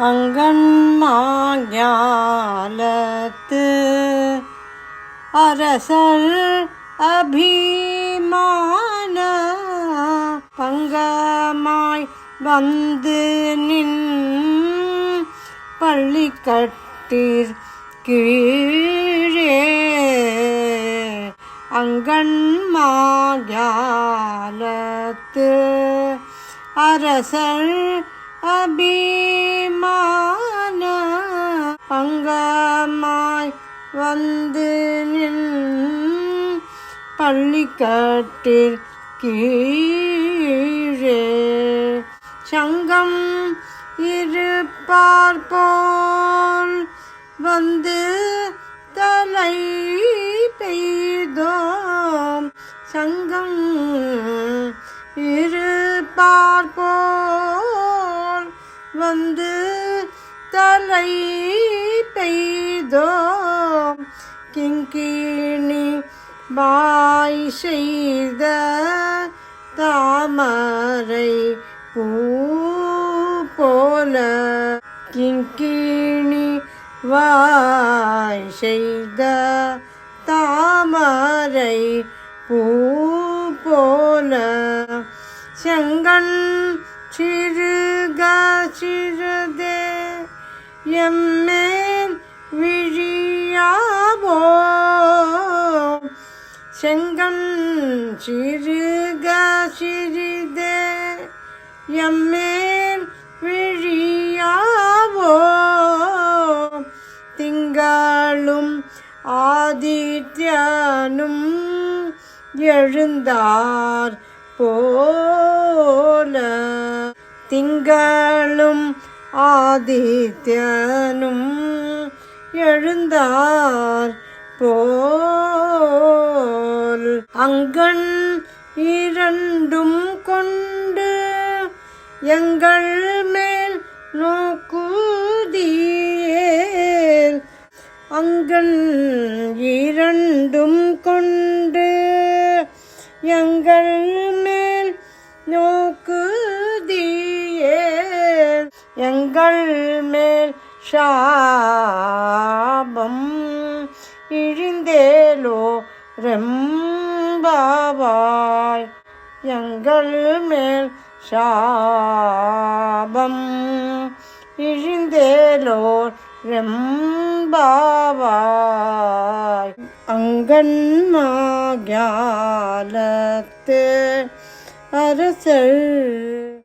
அங்கன்மாஞாலத்து அரசர் அபிமான பங்கமாய் வந்து நின் பள்ளி கட்டீர் கீழே. அங்கன்மாயாலத்து அரசர் அபி அபிமான அங்கமாய் வந்து நின் பள்ளிக்கட்டிற் கீழே. சங்கம் இருப்பார் போல் வந்து தலை பெய்தோம். சங்கம் வந்து தலை பெய்தோம். கிங்கிணி பாய் செய்த தாமரை பூ போல. கிங்கிணி வாய் செய்த தாமரை பூ போல. செங்கன் சிறு சிறுதே எம்மேல் விழியாவோ செங்கம் சிறுக சிறிதே எம்மேல் விழியாவோ திங்களும் ஆதித்யனும் எழுந்தார் போல. திங்களும் ஆதித்யனும் எழுந்தார் போல். அங்கண் இரண்டும் கொண்டு எங்கள் மேல் நோக்குதியேல் அங்கன் இரண்டும் கொண்டு எங்கள் எங்கள் மேல் ஷாபம் இழிந்தேலோ ரெம்பாவாய். எங்கள் மேல் ஷாபம் இழிந்தேலோ ரெம்பாவாய். அங்கன்மாகியாலத்து அரசல்